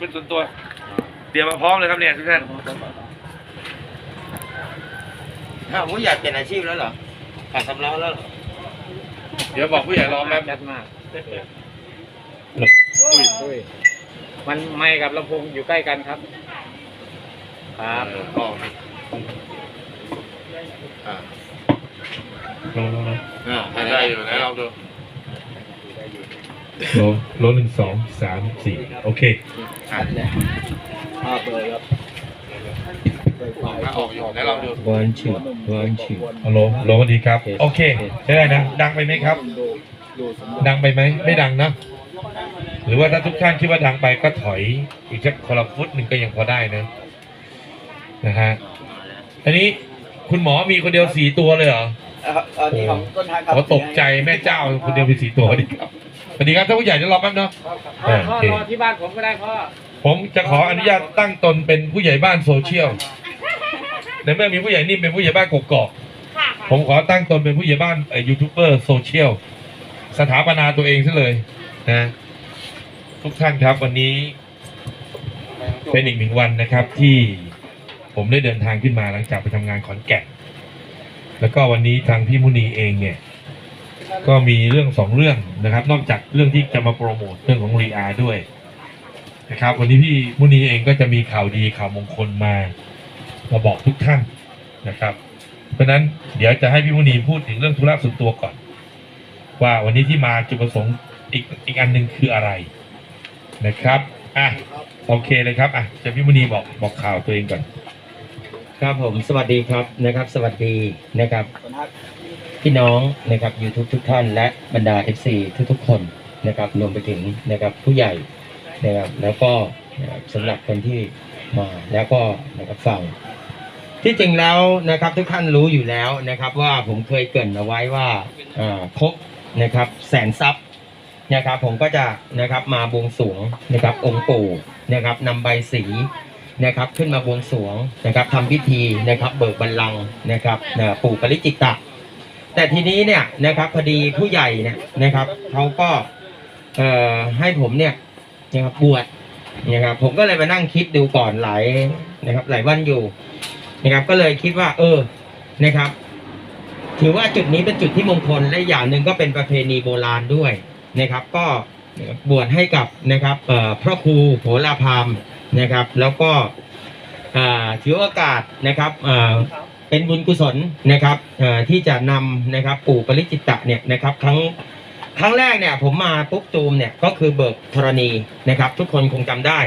เป็นส่วนตัวเตรียมมาพร้อมเลยครับเนี่ยทุกท่านถ้าวผมอยากเปลี่ยนอาชีพแล้วเหรอขาดสำล้อแล้วเหรอเดี๋ยวบอกผู้ใหญ่รอแป๊บชัดมากอุ้ยมันไม่กับลำโพงอยู่ใกล้กันครับ ครับก็อ่าโลโลโลอ่าได้อยู่นะลองดู โลโลหนึ่งสองสามสี่โอเคอ่าภาพเลยครับถ้าออกอยู่นะลองดูวันชื่อวันชื่อเอาโลโลดีครับ โอเคใช้ได้นะ ดังไปไหมครับ ดังไปไหม ไม่ดังนะ หรือว่าถ้าทุกท่านคิดว่าดังไปก็ถอย อีกสักคนละฟุตหนึ่งก็ยังพอได้นะ นะฮะ อันนี้คุณหมอมีคนเดียวสี่ตัวเลยเหรอตอนนี้ของต้นทางกับโอ้ตกใจแม่เจ้าคนเดียวมีสี่ตัวสวัสดีครับส วัสดีครับท่านผู้ใหญ่เดี๋ยวรอแป๊บเนาะพ่อพ่อรอที่บ้านผมก็ได้พ่อ ผมจะขออนุญาตตั้งตนเป็นผู้ใหญ่บ้านโซเชียล ในเมื่อมีผู้ใหญ่นิ่มเป็นผู้ใหญ่บ้านกกอกผมขอตั้งตนเป็นผู้ใหญ่บ้านเอ่อยูทูบเบอร์โซเชียลสถาปนาตัวเองซะเลยนะทุกท่านครับวันนี้ เป็นอีกหนึ่งวันนะครับ ที่ผมได้เดินทางขึ้นมาหลังจากไปทำงานขอนแก่นแล้วก็วันนี้ทางพี่มุนีเองเนี่ย ก็มีเรื่องสองเรื่องนะครับ นอกจากเรื่องที่จะมาโปรโมทเรื่องของรีอาด้วยนะครับ วันนี้พี่มุนีเองก็จะมีข่าวดีข่าวมงคลมามาบอกทุกท่านนะครับ เพราะฉะนั้นเดี๋ยวจะให้พี่มุนีพูดถึงเรื่องธุระส่วนตัวก่อน ว่าวันนี้ที่มาจุดประสงค์อีกอีกอันหนึ่งคืออะไรนะครับอะโอเคเลยครับอะจะพี่มุนีบอกบอกข่าวตัวเองก่อน ครับผมสวัสดีครับนะครับ สวัสดีนะครับ พี่น้องนะครับ YouTube ทุกท่านและบรรดา FC ทุกๆคนนะครับรวมไปถึงนะครับผู้ใหญ่นะครับแล้วก็สำหรับคนที่มาแล้วก็นะครับฟังที่จริงแล้วนะครับทุกท่านรู้อยู่แล้วนะครับว่าผมเคยเกรินเอาไว้ว่าครบนะครับแสนทรัพย์นะครับผมก็จะนะครับมาบวงสรวงนะครับองค์ปู่นะครับนำใบสีนะครับขึ้นมาบวงสรวงนะครับทำพิธีนะครับเบิกบัลลังก์นะครับปู่ปริจิตตะ แต่ทีนี้เนี่ยนะครับพอดีผู้ใหญ่เนี่ยนะครับเขาก็เอ่อให้ผมเนี่ยนะครับบวชนะครับผมก็เลยมานั่งคิดดูก่อนหลายนะครับ หลายวันอยู่นะครับ ก็เลยคิดว่า เออนะครับ ถือว่าจุดนี้เป็นจุดที่มงคลและอย่างหนึ่งก็เป็นประเพณีโบราณด้วยนะครับ ก็บวชให้กับนะครับเอ่อพระครูโหราพามนะครับ แล้วก็อ่าถือโอกาสนะครับอ่า เป็นบุญกุศลนะครับที่จะนำนะครับปู่ปริจิตตะเนี่ยนะครับครั้งครั้งแรกเนี่ยผมมาปุ๊บตูมเนี่ยก็คือเบิกธรณีนะครับ ทุกคนคงจำได้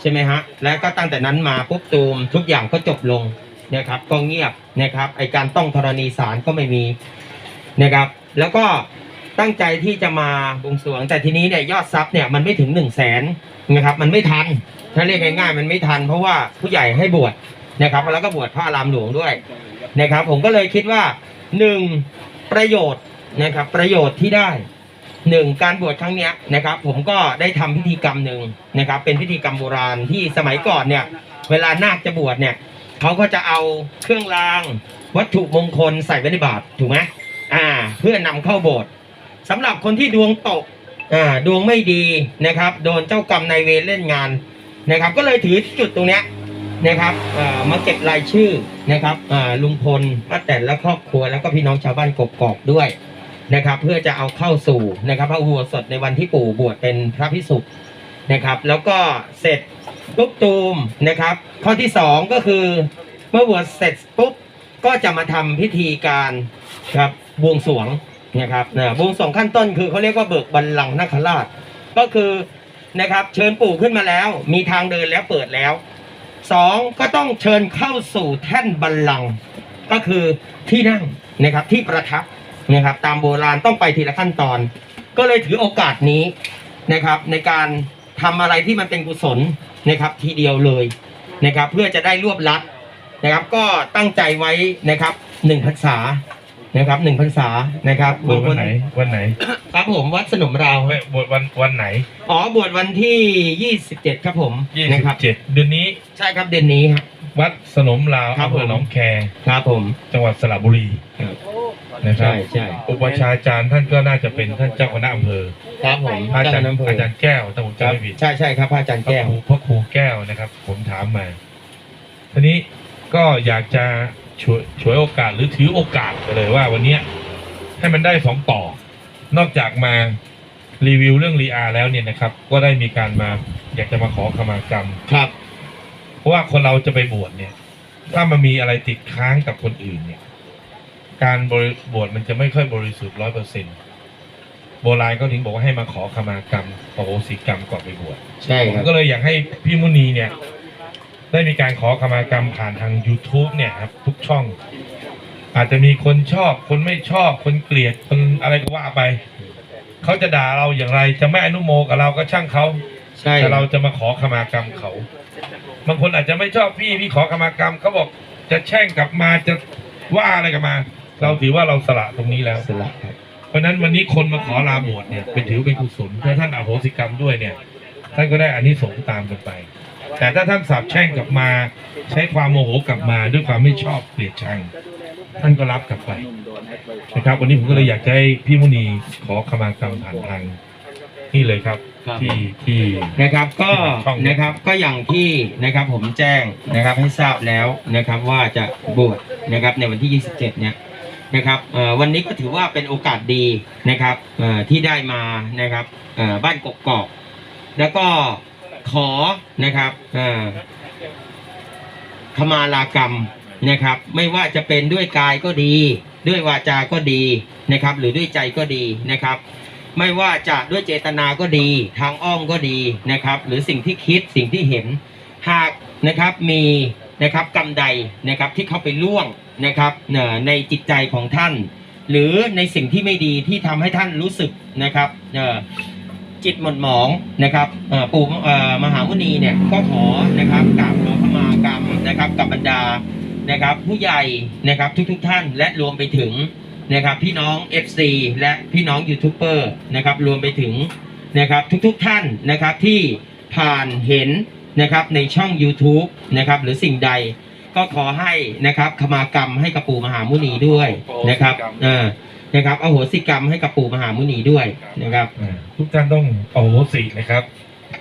ใช่ไหมฮะแล้วก็ตั้งแต่นั้นมาปุ๊บตูมทุกอย่างก็จบลงนะครับ ก็เงียบนะครับไอการต้องธรณีสารก็ไม่มีนะครับ แล้วก็ตั้งใจที่จะมาบวงสรวง แต่ทีนี้เนี่ยยอดทรัพย์เนี่ยมันไม่ถึงหนึ่งแสนนะครับ มันไม่ทันถ้าเรียกง่ายๆมันไม่ทัน เพราะว่าผู้ใหญ่ให้บวช นะครับแล้วก็บวชพระอารามหลวงด้วยนะครับ ผมก็เลยคิดว่าหนึ่งประโยชน์นะครับประโยชน์ที่ได้หนึ่งการบวชครั้งเนี้ยนะครับ ผมก็ได้ทำพิธีกรรมหนึ่งนะครับ เป็นพิธีกรรมโบราณที่สมัยก่อนเนี่ยเวลานาคจะบวชเนี่ยเขาก็จะเอาเครื่องรางวัตถุมงคลใส่ไว้ในบาตรถูกไหมอ่า เพื่อนำเข้าโบสถ์สำหรับคนที่ดวงตกอ่าดวงไม่ดีนะครับ โดนเจ้ากรรมนายเวรเล่นงานนะครับ ก็เลยถือจุดตรงเนี้ย นะครับมาเก็บรายชื่อนะครับลุงพลป้าแตนและครอบครัวแล้วก็พี่น้องชาวบ้านกกอกด้วยนะครับ เพื่อจะเอาเข้าสู่นะครับพระอุโบสถในวันที่ปู่บวชเป็นพระพิสุนะครับ แล้วก็เสร็จปุ๊บตูมนะครับ ข้อที่สองก็คือเมื่อบวชเสร็จปุ๊บก็จะมาทำพิธีการครับบวงสรวงนะครับนะบวงสรวงขั้นต้นคือเขาเรียกว่าเบิกบัลลังก์นาคราชก็คือนะครับ เชิญปู่ขึ้นมาแล้ว มีทางเดินแล้วเปิดแล้ว สองก็ต้องเชิญเข้าสู่แท่นบัลลังก์ก็คือที่นั่งนะครับที่ประทับนะครับตามโบราณต้องไปทีละขั้นตอน ก็เลยถือโอกาสนี้นะครับในการทำอะไรที่มันเป็นกุศลนะครับทีเดียวเลยนะครับเพื่อจะได้รวบลัดนะครับก็ตั้งใจไว้นะครับหนึ่งพรรษา นะครับหนึ่งพรรษานะครับบวชวันไหนวันไหน ครับผมวัดสนมราวไม่บวชวันวันไหน อ๋อบวชวันที่ยี่สิบเจ็ดครับผมยี่นะสิครับบเจ็ดเดือนนี้ใช่ครับเดือนนี้ครับวัดสนมลาวครับอำเภอผมหนองแคครับผม จังหวัดสระบุรีครับนะครับใช่ใช่อุปชฌาจารย์ท่านก็น่าจะเป็นท่านเจ้าคณะอำเภอครับผมอาจารย์ท่นำเภอาจารย์แก้วถ้าผมครัจำบไม่ผิดใช่ใช่ครับพระอาจารย์พระแก้วครูพระครูแก้วนะครับ ผมถามมาทีนี้ก็อยากจะ ช่วยช่วยโอกาสหรือถือโอกาสไปเลยว่าวันเนี้ยให้มันได้สองต่อ นอกจากมารีวิวเรื่องรีอาแล้วเนี่ยนะครับ ก็ได้มีการมาอยากจะมาขอขมากรรม ครับ เพราะว่าคนเราจะไปบวชเนี่ย ถ้ามันมีอะไรติดค้างกับคนอื่นเนี่ย การบริบวชมันจะไม่ค่อยบริสุทธิ์ร้อยเปอร์เซ็นโบราณก็ถึงบอกว่าให้มาขอขมากรรมโอโหสิกรรมก่อนไปบวชใช่ผคมรับก็เลยอยากให้พี่มุนีเนี่ย ได้มีการขอขมากรรมผ่านทาง YouTube เนี่ยครับทุกช่อง อาจจะมีคนชอบ คนไม่ชอบ คนเกลียด คนอะไรก็ว่าไป เขาจะด่าเราอย่างไร จะไม่อนุโมกับเราก็ช่างเขาใช่แต่เราจะมาขอขมากรรมเขา บางคนอาจจะไม่ชอบพี่พี่ขอขมากรรมเขาบอกจะแช่งกลับมาจะว่าอะไรกลับมา เราถือว่าเราสละตรงนี้แล้ว สละครับ เพราะฉะนั้นวันนี้คนมาขอลาบวชเนี่ยเป็นถือเป็นกุศลถ้าท่านอโหสิกรรมด้วยเนี่ย ท่านก็ได้อานิสงส์ตามกันไป แต่ถ้าท่านสาบแช่งกลับมา ใช้ความโมโหกลับมาด้วยความไม่ชอบเกลียดชังท่านก็รับกลับไปนะครับวันนี้ผมก็เลยอยากจะให้พี่มุนีขอขมากรรมผ่านทางนี่เลยครับครับที่ที่นะครับก็ช่องนะครับก็อย่างที่นะครับผมแจ้งนะครับให้ทราบแล้วนะครับว่าจะบวชนะครับในวันที่ 27 เนี่ยนะครับเอ่อวันนี้ก็ถือว่าเป็นโอกาสดีนะครับเอ่อที่ได้มานะครับเอ่อบ้านกกอก แล้วก็ ขอนะครับอ่อขมาลากรรมนะครับ ไม่ว่าจะเป็นด้วยกายก็ดี ด้วยวาจาก็ดีนะครับ หรือด้วยใจก็ดีนะครับ ไม่ว่าจะด้วยเจตนาก็ดี ทางอ้อมก็ดีนะครับ หรือสิ่งที่คิดสิ่งที่เห็น หากนะครับมีนะครับกรรมใดนะครับที่เข้าไปล่วงนะครับเอ่อในจิตใจของท่าน หรือในสิ่งที่ไม่ดีที่ทำให้ท่านรู้สึกนะครับเอ่อ จิตหม่นหมองนะครับเอ่อปู่เอ่อมหามุนีเนี่ยก็ขอนะครับกราบขอขมากรรมนะครับกับบรรดานะครับผู้ใหญ่นะครับทุกๆท่านและรวมไปถึงนะครับพี่น้อง FC และพี่น้องยูทูบเบอร์นะครับรวมไปถึงนะครับทุกๆท่านนะครับที่ผ่านเห็นนะครับในช่อง YouTube นะครับหรือสิ่งใดก็ขอให้นะครับขมากรรมให้กับปู่มหามุนีด้วยนะครับเออ นะครับอโหสิกรรมให้กับปู่มหามุนีด้วยนะครับ อ่าทุกท่านต้องโอโหสินะครับ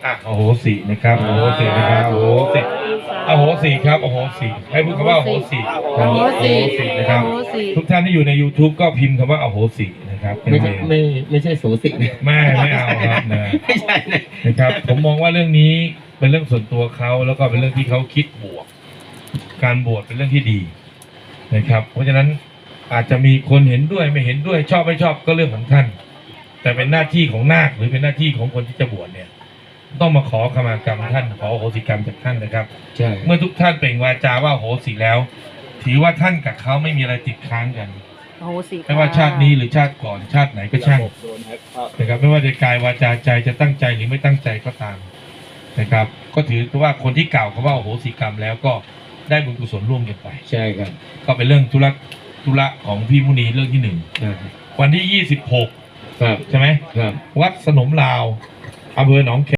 อะโอโหสินะครับโอโหสินะครับโอโหสิโอโหสิครับโอโหสิให้พูดคำว่าโอโหสิโอโหสิโอโหสิ นะครับโอโหสิ ทุกท่านที่อยู่ใน YouTube ก็พิมพ์คำว่าโอโหสินะครับเป็นไม่ใช่เองไม่ไม่ใช่โสสินะไม่ไม่เอาครับนะ ไม่ใช่นะ นะครับผมมองว่าเรื่องนี้เป็นเรื่องส่วนตัวเขาแล้วก็เป็นเรื่องที่เขาคิดบวก การบวชเป็นเรื่องที่ดีนะครับ เพราะฉะนั้น อาจจะมีคนเห็นด้วยไม่เห็นด้วยชอบไม่ชอบก็เรื่องของท่าน แต่เป็นหน้าที่ของนาคหรือเป็นหน้าที่ของคนที่จะบวชเนี่ย ต้องมาขอขมากรรมท่านขออโหสิกรรมจากท่านนะครับ ใช่เมื่อทุกท่านเปล่งวาจาว่าอโหสิแล้ว ถือว่าท่านกับเขาไม่มีอะไรติดค้างกันโอโหสิไม่ว่าชาตินี้หรือชาติก่อนชาติไหนก็ช่างนะครับไม่ว่าจะกายวาจาใจจะตั้งใจหรือไม่ตั้งใจก็ตามนะครับ ก็ถือว่าคนที่กล่าวคำว่าอโหสิกรรมแล้วก็ได้บุญกุศลร่วมกันไป ใช่ครับ ก็เป็นเรื่องธุระ ธุระของพี่มุนีเรื่องที่หนึ่งอ่าวันที่ยี่สิบหกครับใช่ไหมครับวัดสนมลาวอำเภอหนองแค